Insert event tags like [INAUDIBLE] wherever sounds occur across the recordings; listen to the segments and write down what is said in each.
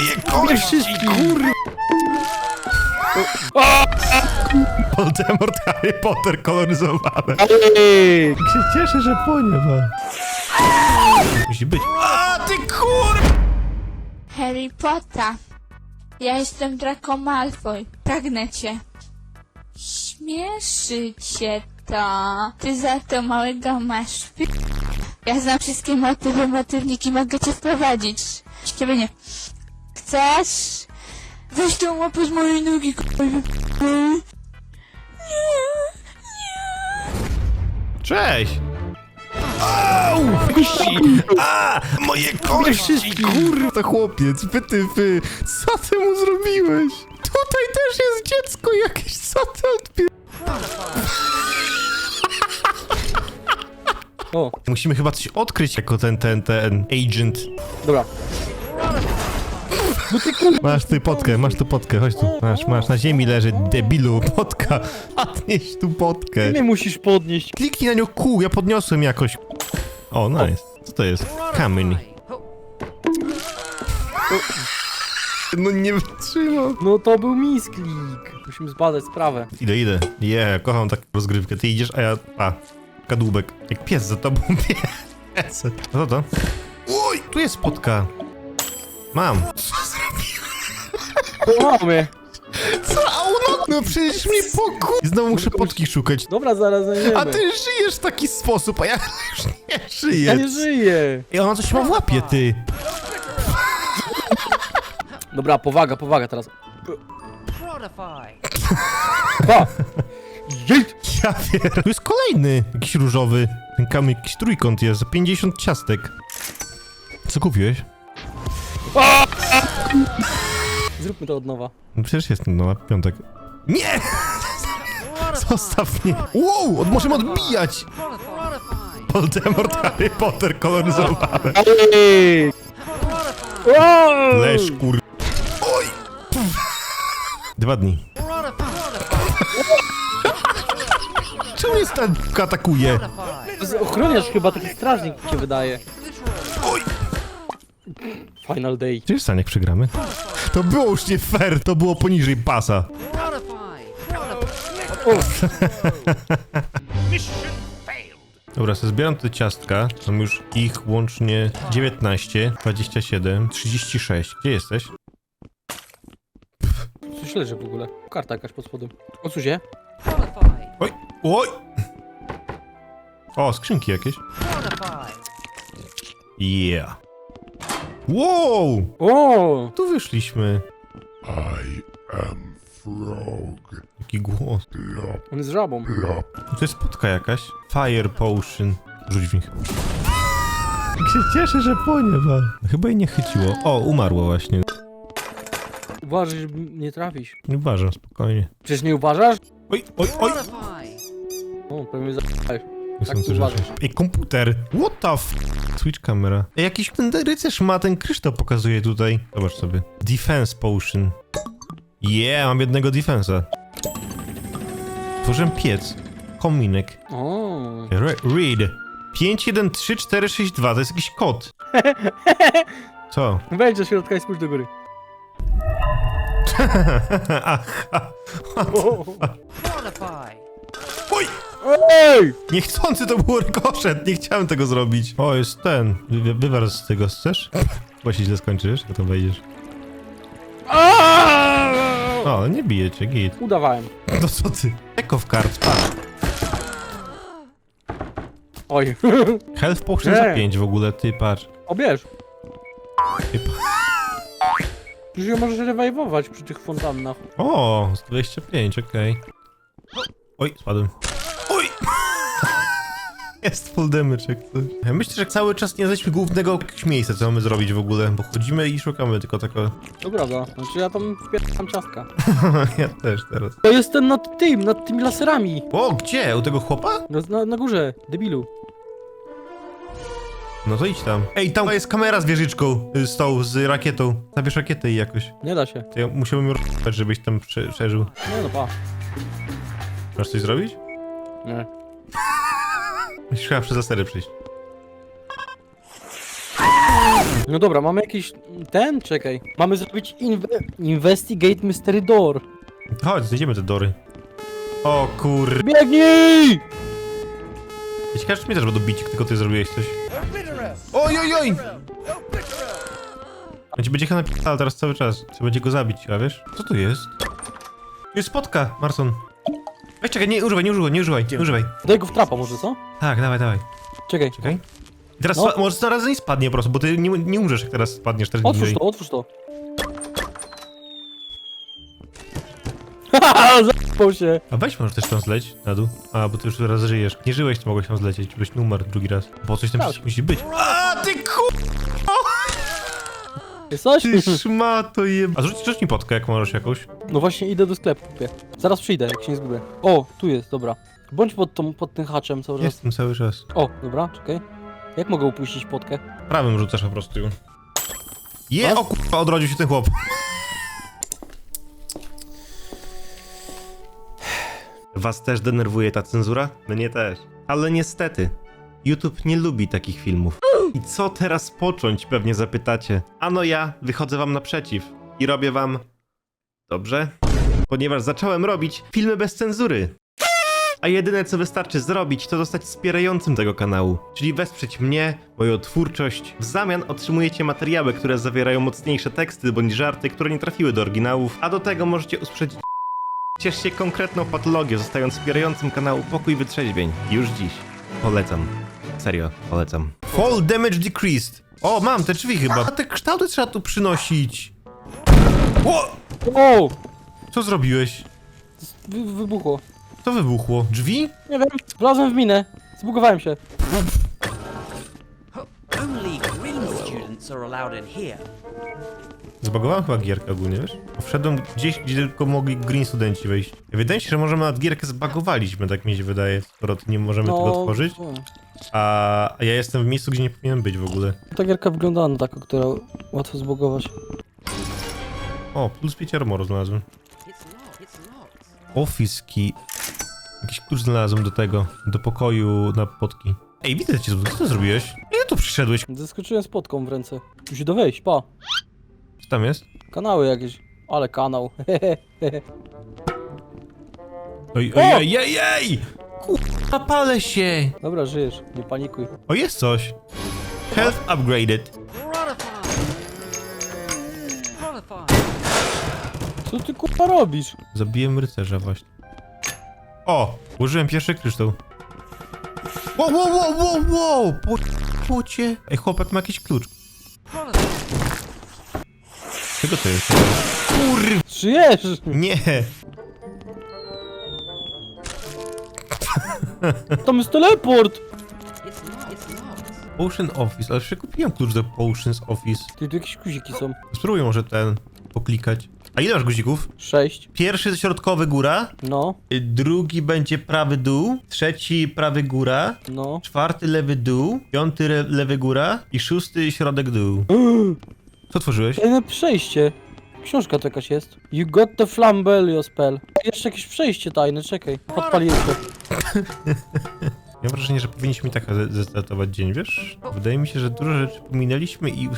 Moje kości, kur... Voldemort, Harry Potter koloryzowane. Ej! Jak się cieszę, że płynie, Musi być. A ty kur... Harry Potter. Ja jestem Draco Malfoy. Pragnę cię. Śmieszy cię to. Ty za to małego masz. Ja znam wszystkie motywy, motywniki, mogę cię wprowadzić. Ciebie nie. Chcesz? Weź tą łapę z mojej nogi. Nie. Cześć! Au! Kości! A! Moje kości! Kurwa, to chłopiec, wytyfy! Co ty mu zrobiłeś? Tutaj też jest dziecko jakieś, co ty odpier... O, Musimy chyba coś odkryć jako ten, ten, ten agent. dobra. Masz ty potkę, masz tu potkę, chodź tu. Masz, masz, na ziemi leży, debilu, potka. Odnieś tu potkę. Ty mnie musisz podnieść. Kliknij na nią kół, ja podniosłem jakoś. O, nice. Co to jest? Kamień. No nie wytrzymam. No to był misklik. Musimy zbadać sprawę. Idę, idę. Je, yeah, kocham taką rozgrywkę. Ty idziesz, a ja... A, kadłubek. Jak pies za tobą [LAUGHS] pies. No to to? Oj, tu jest spotka. Mam. Co zrobiłem? Mamy. Co? No, no przecież mi pokój. Znowu muszę potki szukać. Dobra, zaraz znajdziemy. A ty żyjesz w taki sposób, a ja już nie żyję. Ja nie żyję. I ona coś ma w łapie, ty. Dobra, powaga, powaga teraz. Pa! [LAUGHS] Jedź! Ja wiem. Tu jest kolejny, jakiś różowy. Ten kamyk, jakiś trójkąt jest, za 50 ciastek. Co kupiłeś? Zróbmy to od nowa. No przecież jest no, piątek. Nie! Zostaw mnie. Wow, od, możemy odbijać! Voldemort, Harry Potter! Wow! Leż, kur... Oj! Dwa dni. Czemu jest d***ka atakuje? Ochroniarz chyba, taki strażnik mi się wydaje. Final day. Czy jest jak przegramy? To było już nie fair, to było poniżej pasa. [LAUGHS] Dobra, sobie zbieram te ciastka. Mam już ich łącznie 19, 27, 36. Gdzie jesteś? Coś leży w ogóle. Karta jakaś pod spodem. Odsuń się. Oj! Oj! O, skrzynki jakieś. Yeah. Wow! O! Tu wyszliśmy. I am Frog. Jaki głos. Plop, On jest żabą. plop. To jest spotka jakaś. Fire potion. Rzuć w nich. Jak się cieszę, że płynie, ba. Chyba jej nie chyciło. O, umarło właśnie. Uważaj, żeby nie trafić. Nie uważam, spokojnie. Przecież nie uważasz? Oj, oj, oj! O, pewnie za***ałeś. Są tu rzeczy. Ej, komputer! What the f... Switch camera. Ej, jakiś ten rycerz ma, ten kryształ pokazuje tutaj. Zobacz sobie. Defense potion. Yeah, mam jednego defensa. Tworzyłem piec. Kominek. O. Re read. 513462, to jest jakiś kod. [LAUGHS] Co? Wejdź do środka i spójrz do góry. [LAUGHS] Aha. Oj! Ej! Niechcący to był rykoszet, nie chciałem tego zrobić. O, jest ten. Wy, wywar z tego, chcesz? Się źle skończysz, a to wejdziesz. Aaaa! O, nie bije cię, git. Udawałem. No co ty? Echo w kart, patrz. Oj. [LAUGHS] Health potion za Nie. 5 w ogóle, ty patrz. O, bierz. Ty, pa- [LAUGHS] Przecież ją możesz rewajwować przy tych fontannach. O, z 25, okej. Oj, spadłem. Jest full damage jak coś. Ja myślę, że cały czas nie znaleźliśmy głównego jakiegoś miejsca, co mamy zrobić w ogóle, bo chodzimy i szukamy tylko tego... To prawda. Znaczy ja tam wpieram ciastka. [LAUGHS] ja też teraz. To jest ten nad tym, nad tymi laserami. O, gdzie? U tego chłopa? Na, na, na górze, debilu. No to idź tam. Ej, tam jest kamera z wieżyczką, y, z tą, z rakietą. Zabierz rakietę i jakoś. Nie da się. To ja musiałbym ją żebyś tam prze przeżył. Nie no, pa. Masz coś zrobić? Nie. Musisz chyba przez zastery przyjść. No dobra, mamy jakiś... Ten? Czekaj. Mamy zrobić inve Investigate Mystery Door. Chodź, znajdziemy te dory. O kur... Biegnij! Ciekawe, czy mnie też będą bić, tylko ty zrobiłeś coś. Oj, oj, oj! On ci będzie chyba napisał teraz cały czas. Trzeba będzie go zabić, a wiesz? Co tu jest? Tu jest spotka, Marson. Weź czekaj, nie używaj, nie używaj, nie używaj, nie używaj. Daj go w trapa może, co? Tak, dawaj, dawaj. Czekaj. Czekaj. Teraz No. spa- może zaraz nie spadnie po prostu, bo ty nie, nie umrzesz jak teraz spadniesz teraz Otwórz niżej. to, otwórz to. [LAUGHS] Haha, zapał się. A weź może też tam zleć na dół. A, bo ty już teraz żyjesz. Nie żyłeś, to mogłeś tam zlecieć, żebyś nie umarł drugi raz. Bo coś tam Tak. przecież musi być. A, ty ku... Jest coś? Ty szmato jeb... A rzuć, rzuć mi potkę, jak możesz jakąś. No właśnie idę do sklepu, kupię. Zaraz przyjdę, jak się nie zgubię. O, tu jest, dobra. Bądź pod, tą, pod tym haczem cały czas. Jestem cały czas. O, dobra, czekaj. Jak mogę upuścić potkę? Prawym rzucasz po prostu. Je, No. o kurwa, odrodził się ten chłop. Was też denerwuje ta cenzura? Mnie też. Ale niestety, YouTube nie lubi takich filmów. I co teraz począć, pewnie zapytacie. Ano ja wychodzę wam naprzeciw i robię wam... Dobrze? Ponieważ zacząłem robić filmy bez cenzury. A jedyne co wystarczy zrobić, to zostać wspierającym tego kanału, czyli wesprzeć mnie, moją twórczość. W zamian otrzymujecie materiały, które zawierają mocniejsze teksty bądź żarty, które nie trafiły do oryginałów, a do tego możecie usłyszeć Ciesz się konkretną patologię, zostając wspierającym kanału Pokój Wytrzeźwień. Już dziś. Polecam. Serio, polecam. Fall damage decreased. O, mam te drzwi chyba. A te kształty trzeba tu przynosić. O! O! Co zrobiłeś? Wy, wybuchło. Co wybuchło? Drzwi? Nie wiem, wlazłem w minę. Zbugowałem się. Only green students are allowed in here. Zbagowałem chyba gierkę ogólnie, wiesz? Bo Wszedłem gdzieś, gdzie tylko mogli green studenci wejść. Wydaje mi się, że może nawet gierkę zbagowaliśmy, tak mi się wydaje, skoro nie możemy No, tego otworzyć. A ja jestem w miejscu, gdzie nie powinienem być w ogóle. Ta gierka wyglądała na taką, która łatwo zbugować. O, plus 5 armoru znalazłem. Key. Jakiś klucz znalazłem do tego, do pokoju na potki. Ej, widzę cię, co ty zrobiłeś? Ile tu przyszedłeś? Zaskoczyłem spotką w ręce. Musi do wejść, pa. Co tam jest? Kanały jakieś. Ale kanał. [LAUGHS] Oj, oj, oj, oj, oj! Palę się! Dobra, żyjesz, nie panikuj. O, jest coś. Health upgraded. Co ty kurwa robisz? Zabiłem rycerza właśnie. O! Użyłem pierwszy kryształ. Wow, wow, wow, wow, wow! Po, pocie. Ej, chłopak ma jakiś klucz. Czego to jest? Kurw! Żyjesz! Nie! Tam jest teleport! Potion Office, ale przekupiłem klucz do Potions Office. Ty, tu jakieś guziki są. Spróbuję może ten poklikać. A ile masz guzików? Sześć. Pierwszy środkowy góra, No, y, drugi będzie prawy dół, trzeci prawy góra, no. czwarty lewy dół, piąty re- lewy góra i szósty środek dół. [GASPS] Co tworzyłeś? Przejście. Książka to jakaś jest. You got the flambelio spell. Jeszcze jakieś przejście tajne, czekaj. Podpaliłem się. [LAUGHS] Mam wrażenie, że powinniśmy tak ze- zestartować dzień, wiesz? Wydaje mi się, że dużo rzeczy pominęliśmy i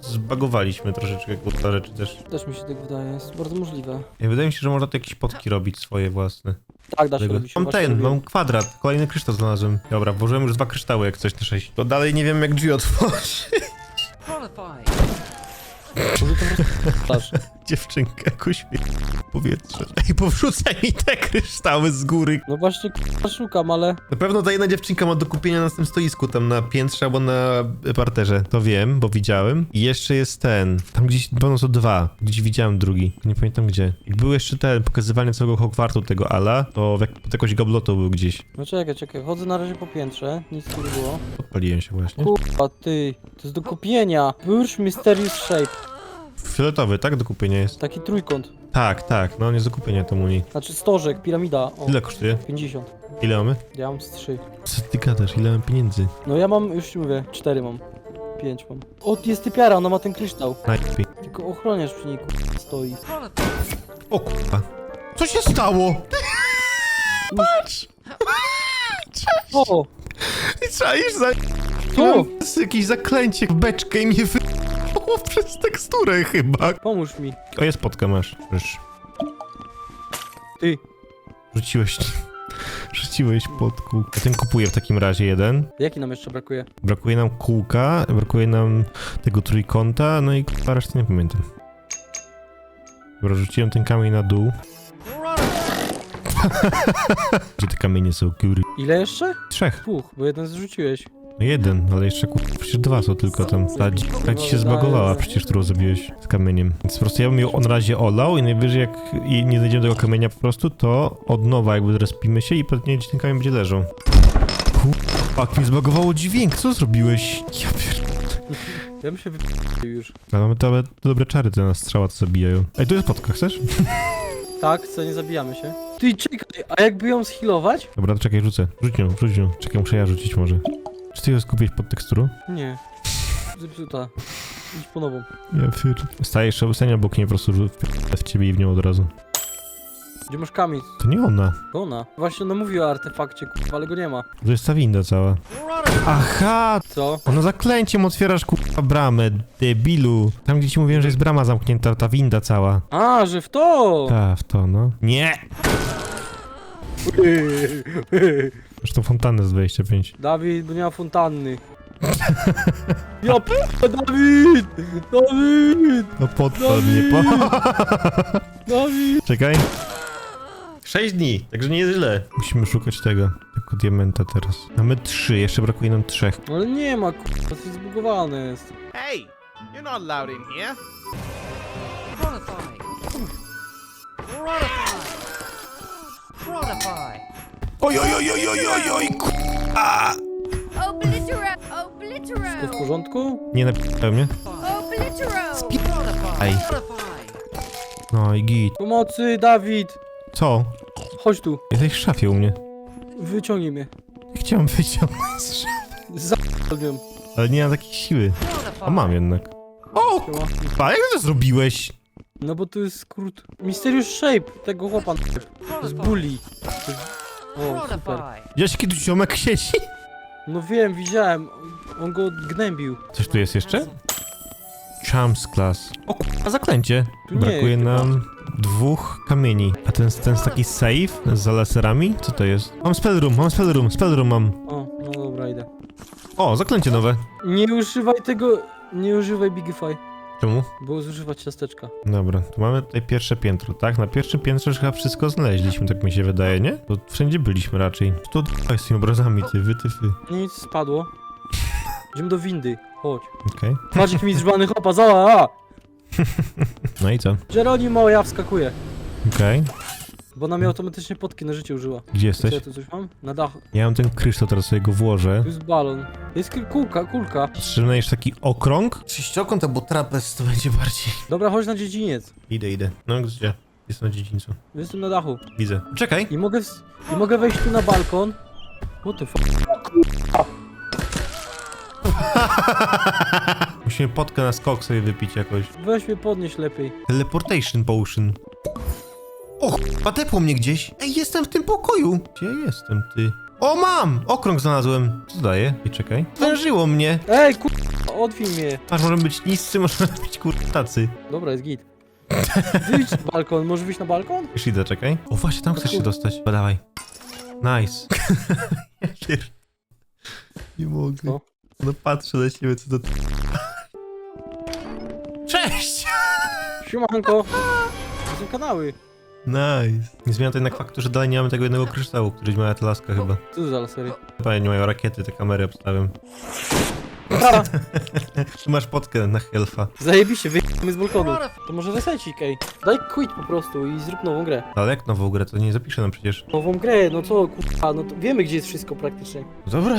zbagowaliśmy troszeczkę kurwa rzeczy też. Też mi się tak wydaje, jest bardzo możliwe. Ja wydaje mi się, że można tu jakieś potki robić swoje własne. Tak, da się Tego. robić. Mam ten, robię. mam kwadrat, kolejny kryształ znalazłem. Dobra, włożyłem już dwa kryształy jak coś na sześć. To dalej nie wiem jak drzwi otworzyć. Qualified. Może to po prostu [LAUGHS] stasz. Dziewczynka jakoś powietrze. Ej, powrzucaj mi te kryształy z góry. No właśnie k***a, szukam, ale... Na pewno ta jedna dziewczynka ma do kupienia na tym stoisku, tam na piętrze albo na parterze. To wiem, bo widziałem. I jeszcze jest ten. Tam gdzieś, pewno są dwa. Gdzieś widziałem drugi. Nie pamiętam gdzie. Jak był jeszcze ten, pokazywanie całego Hogwartu tego Ala, to w jak, pod jakąś gablotą był gdzieś. No czekaj, czekaj, chodzę na razie po piętrze, nic tu nie było. Podpaliłem się właśnie. Kurwa, ty, to jest do kupienia. Bursz Mysterious Shape. Fioletowy, tak? Do kupienia jest. Taki trójkąt. Tak, tak. No, nie jest do kupienia to muni. Znaczy stożek, piramida. O, Ile kosztuje? 50. Ile mamy? Ja mam z 3. Co ty gadasz? Ile mam pieniędzy? No ja mam, już ci mówię, 4 mam. 5 mam. O, jest typiara, ona ma ten kryształ. Najlepiej. Tylko ochroniarz przy niej kurwa, stoi. O kurwa. Co się stało? Patrz! O! Ty czaisz za... Co? Jest jakieś zaklęcie w beczkę i mnie wy... zlagowało przez teksturę chyba. Pomóż mi. O, jest podka, masz. Już. Ty. Rzuciłeś... [LAUGHS] Rzuciłeś pod kółko. Ja ten kupuję w takim razie jeden. Jaki nam jeszcze brakuje? Brakuje nam kółka, brakuje nam tego trójkąta, no i k***a, reszty nie pamiętam. Dobra, rzuciłem ten kamień na dół. [LAUGHS] Gdzie te kamienie są, kury? Ile jeszcze? Trzech. Dwóch, bo jeden zrzuciłeś. No jeden, ale jeszcze kur... przecież dwa są tylko tam. Ta dzika ci się zbagowała przecież, którą zabiłeś z kamieniem. Więc po prostu ja bym ją na razie olał i najwyżej jak i nie znajdziemy tego kamienia po prostu, to od nowa jakby zrespimy się i pewnie gdzieś ten kamień będzie leżał. Kurwa, jak mi zbagowało dźwięk, co zrobiłeś? Ja pier... Ja bym się wy... już. Ale mamy te dobre czary, te nas strzała to zabijają. Ej, tu jest podka, chcesz? Tak, co, nie zabijamy się. Ty, czekaj, a jakby ją schilować? Dobra, to czekaj, rzucę. Rzuć ją, rzuć ją. Czekaj, muszę ja rzucić może. Czy ty ją skupiłeś pod teksturą? Nie. Zepsuta. Idź po nową. Ja pier... Stajesz, stań obok niej po prostu rzu- w ciebie i w nią od razu. Gdzie masz kamień? To nie ona. To ona. Właśnie ona mówiła o artefakcie, kurwa, ale go nie ma. To jest ta winda cała. Aha! Co? Ono zaklęciem otwierasz kurwa bramę, debilu. Tam gdzie ci mówiłem, że jest brama zamknięta, ta winda cała. A, że w to! Ta, w to, no. Nie! [LAUGHS] Zresztą fontannę z 25. Dawid, bo nie ma fontanny. [LAUGHS] Ja p... Dawid! Dawid! No podpal mnie, po... [LAUGHS] Dawid! Czekaj. 6 dni, także nie jest źle. Musimy szukać tego, tylko diamenta teraz. Mamy trzy, jeszcze brakuje nam trzech. Ale nie ma, kurwa, to jest zbugowane jest. Hey, you're not allowed in here. Qualify. Qualify. Qualify. Oj, oj, oj, oj, oj, oj, oj, a! Oblitera! To w porządku? Nie napisałem mnie? Oblitero! Aj. No i git. Pomocy, Dawid! Co? Chodź tu, Jesteś w szafie u mnie. wyciągnij mnie. Chciałem wyciągnąć z szafy, Zapalniam. ale nie mam takiej siły. A mam jednak. O, k***a, jak to zrobiłeś? No bo to jest skrót. Mysterious Shape tego chłopa. To jest bully. To jest... O, super. Widziałeś kiedy ziomek siedzi? No wiem, widziałem. On go gnębił. Coś tu jest jeszcze? Charms class. O, a zaklęcie. Tu nie, Brakuje chyba. nam dwóch kamieni. A ten, ten jest taki safe z laserami? Co to jest? Mam spell room, mam spell room, spell room mam. O, no dobra, idę. O, zaklęcie nowe. Nie używaj tego... Nie używaj Bigify, Czemu? bo zużywać ciasteczka. Dobra, tu mamy tutaj pierwsze piętro, tak? Na pierwszym piętrze już chyba wszystko znaleźliśmy, tak mi się wydaje, nie? Bo wszędzie byliśmy raczej. To d- z tymi obrazami, ty, wy, ty, wy. Nic spadło. Idziemy do windy. Chodź. Okej. Patrz jaki mi zrzbany chłopa, [LAUGHS] zała! No i co? Geronimo, ja wskakuję. Okej. Bo ona mi automatycznie potki na życie użyła. Gdzie jesteś? ja tu coś mam? Na dachu. Ja mam ten kryształ, teraz sobie go włożę. Tu jest balon. Jest ki- kulka, kulka. Jeszcze taki okrąg? Sześciokąt albo trapez to będzie bardziej. Dobra, chodź na dziedziniec. Idę, idę. No gdzie? Jest na dziedzińcu. Jestem na dachu. Widzę. Czekaj. I mogę, ws- i mogę wejść tu na balkon. What the fuck? [LAUGHS] Musimy potkę na skok sobie wypić jakoś. Weź mnie podnieś lepiej. Teleportation potion. O, a tepło mnie gdzieś. Ej, jestem w tym pokoju. Gdzie jestem, ty? O, mam! Okrąg znalazłem. Co daje? I czekaj. Wężyło mnie. Ej, kur... Odwij mnie. Masz, możemy być niscy, możemy [LAUGHS] być kurtacy. Dobra, jest git. Wyjdź na balkon, możesz wyjść na balkon? Już idę, czekaj. O, właśnie tam chcesz się dostać. Ba, dawaj. Nice. [LAUGHS] Ja pier- Nie mogę. Co? No patrzę na ciebie, co to... [LAUGHS] Cześć! Siemanko. To są kanały. Nice. Nie zmienia to jednak faktu, że dalej nie mamy tego jednego kryształu, któryś ma ta laska chyba. Co za lasery? Chyba nie mają rakiety, te kamery obstawiam. [LAUGHS] Masz potkę na helfa. Zajebiście, wyjdziemy z balkonu. To może resecik, ej. Daj quit po prostu i zrób nową grę. Ale jak nową grę, to nie zapiszę nam przecież. Nową grę, no co, kurwa, no to wiemy gdzie jest wszystko praktycznie. Dobra.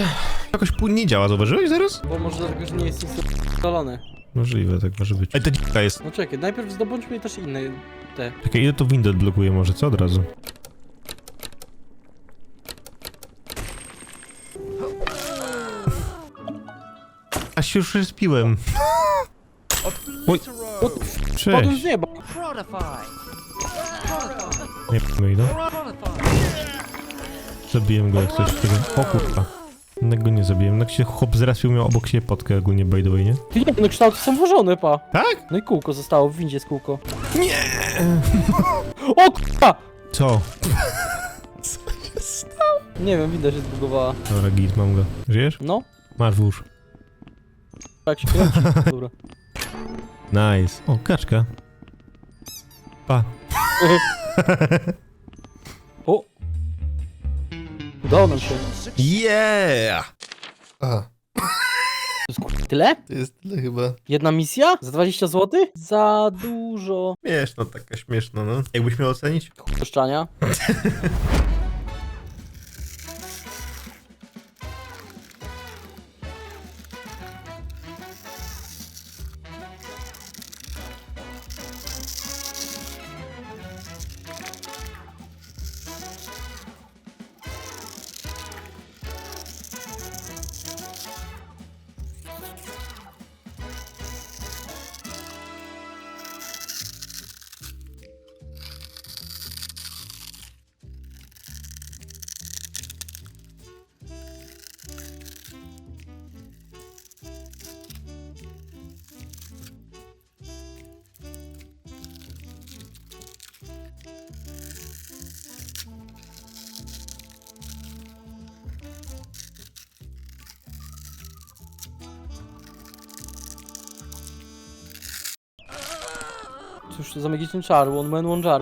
Jakoś płynnie działa, zauważyłeś zaraz? Bo może dlatego, że nie jest nic ustalone. Możliwe, tak może być. Ej, ta dzika jest. No czekaj, najpierw zdobądźmy też inne te. Czekaj, ile to windę odblokuje może, co od razu? A się już spiłem. Oj, z cześć. nieba. Nie, i no. Zabiłem go jak coś. tego- O kurwa. Innego nie zabiłem. Tak się chłop zrespił, miał obok siebie potkę ogólnie, by the way, nie? Ty nie, no kształty są włożone, pa. Tak? No i kółko zostało, w windzie jest kółko. Nie! O k***a! Co? Nie wiem, winda się zbugowała. Dobra, git, mam go. Żyjesz? No, Masz włóż. tak się kręci. [LAUGHS] Dobra. Nice. O, kaczka. Pa. O! Udało nam się. Yeah! Aha, To jest kur- tyle? to jest tyle chyba. Jedna misja? Za 20 zł? Za dużo. Śmieszno, taka śmieszna, no. Jakbyś miał ocenić? Puszczania. [LAUGHS] tuşlu zaman için çağır. Olmayan onu çağır.